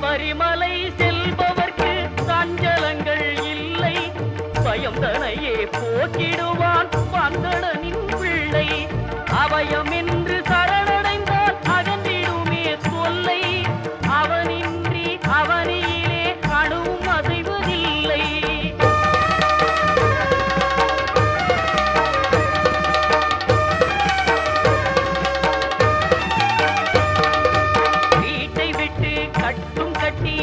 சபரிமலை செல்பவர்க்கு சஞ்சலங்கள் இல்லை. பயம் தனையே போக்கிடுவான் பந்தடனின் பிள்ளை. அபயமே கட்டும் கட்டி